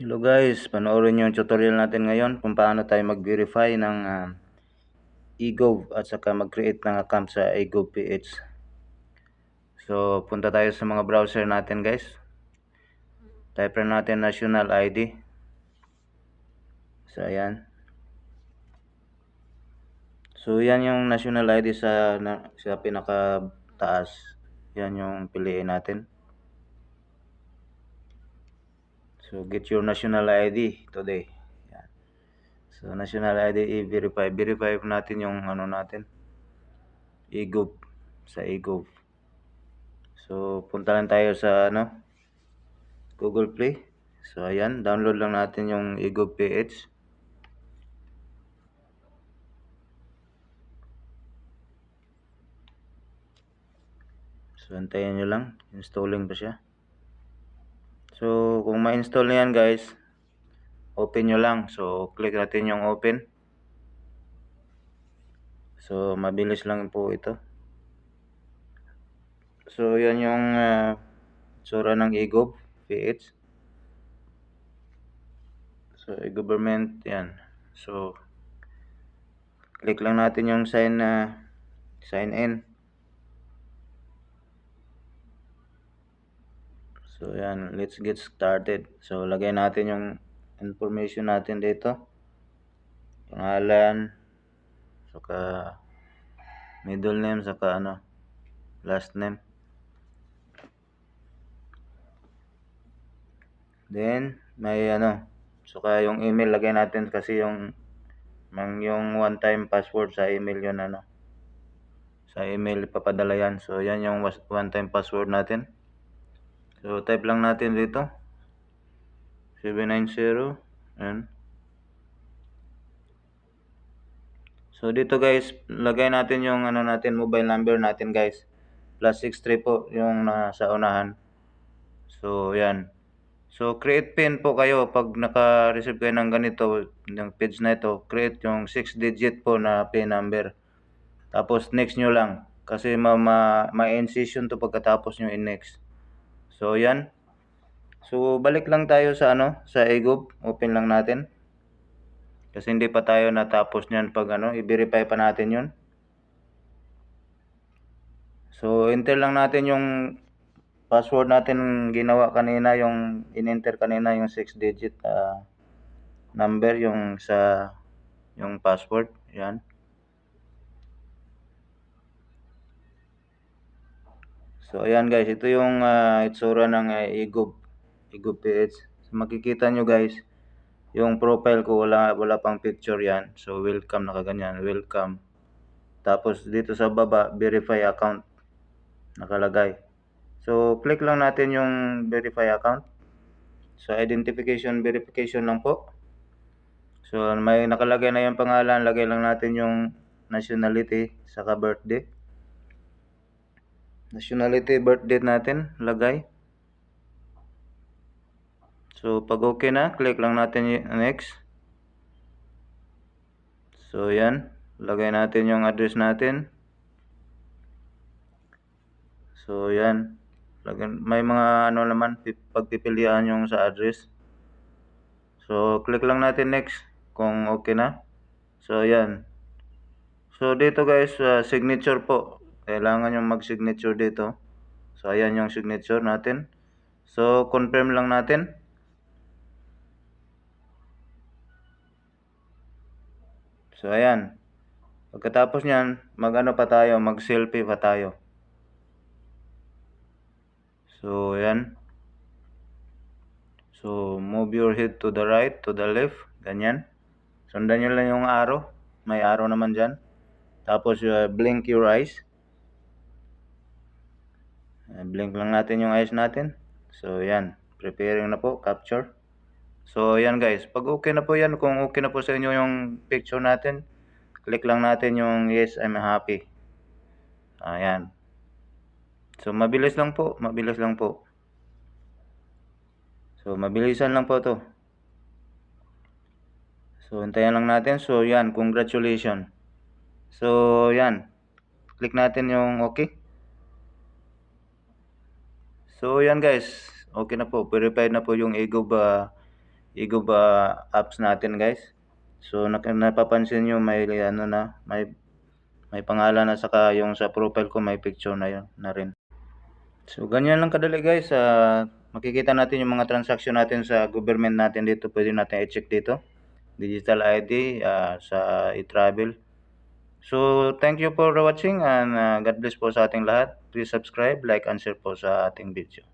Hello guys, panoorin nyo yung tutorial natin ngayon kung paano tayo mag-verify ng uh, eGov at saka mag-create ng account sa eGov PH. So, punta tayo sa mga browser natin guys. Type rin natin national ID. So, ayan. So, yan yung national ID sa, na, sa pinaka taas. Yan yung piliin natin. So, get your national ID today. Yan. So, national ID i-verify. Verify natin yung ano natin. eGov. Sa eGov. So, punta lang tayo sa ano, Google Play. So, ayan. Download lang natin yung eGov PH. So, antayin nyo lang. Installing pa siya. Kung ma-install na yan guys, open nyo lang. So, click natin yung open. So, mabilis lang po ito. So, yan yung uh, tsura ng eGov PH. So, e-government, yan. So, click lang natin yung sign na uh, sign in. So, yan. Let's get started. So, lagay natin yung information natin dito. Pangalan, saka middle name, saka ano, last name. Then, may ano, saka yung email lagay natin kasi yung mang yung one time password sa email yun ano. Sa email ipapadala yan. So, yan yung one time password natin. So, type lang natin dito. 790. Ayan. So, dito guys, lagay natin yung ano natin, mobile number natin guys. Plus 63 po yung nasa unahan. So, yan. So, create pin po kayo pag naka-receive kayo ng ganito, ng page na ito, create yung 6 digit po na pin number. Tapos, next nyo lang. Kasi ma-incision ma, ma to pagkatapos nyo in-next. So, yan. So, balik lang tayo sa ano, sa EGOB. Open lang natin. Kasi hindi pa tayo natapos niyan pag ano, i-verify pa natin 'yon. So, enter lang natin yung password natin ginawa kanina, yung in-enter kanina yung 6 digit uh, number yung sa yung password. Yan. So ayan guys, ito yung uh, itsura ng uh, EGOB, EGOB PH. So, makikita nyo guys, yung profile ko wala, wala pang picture yan. So welcome nakaganyan, welcome. Tapos dito sa baba, verify account nakalagay. So click lang natin yung verify account. So identification verification lang po. So may nakalagay na yung pangalan, lagay lang natin yung nationality saka birthday nationality birth date natin lagay. So pag okay na click lang natin next. So yan. Lagay natin yung address natin. So yan. Lagyan, may mga ano naman pagpipilian yung sa address. So click lang natin next kung okay na. So yan. So dito guys uh, signature po kailangan yung mag-signature dito. So, ayan yung signature natin. So, confirm lang natin. So, ayan. Pagkatapos niyan, mag-ano pa tayo, mag-selfie pa tayo. So, ayan. So, move your head to the right, to the left. Ganyan. Sundan nyo lang yung arrow. May arrow naman dyan. Tapos, uh, blink your eyes. Blink lang natin yung eyes natin. So yan. Preparing na po. Capture. So yan guys. Pag okay na po yan kung okay na po sa inyo yung picture natin click lang natin yung yes I'm happy. Ayan. So mabilis lang po. Mabilis lang po. So mabilisan lang po to. So hintayin lang natin. So yan. Congratulations. So yan. Click natin yung okay So yan guys, okay na po. Verified na po yung EGOB uh, Igov ah, apps natin guys. So napapansin nyo may ano na, may may pangalan na saka yung sa profile ko may picture na yun na rin. So ganyan lang kadali guys. ah makikita natin yung mga transaction natin sa government natin dito. Pwede natin i-check dito. Digital ID ah, sa e-travel. So thank you for watching and ah, God bless po sa ating lahat. Please subscribe, like and share po sa ating video.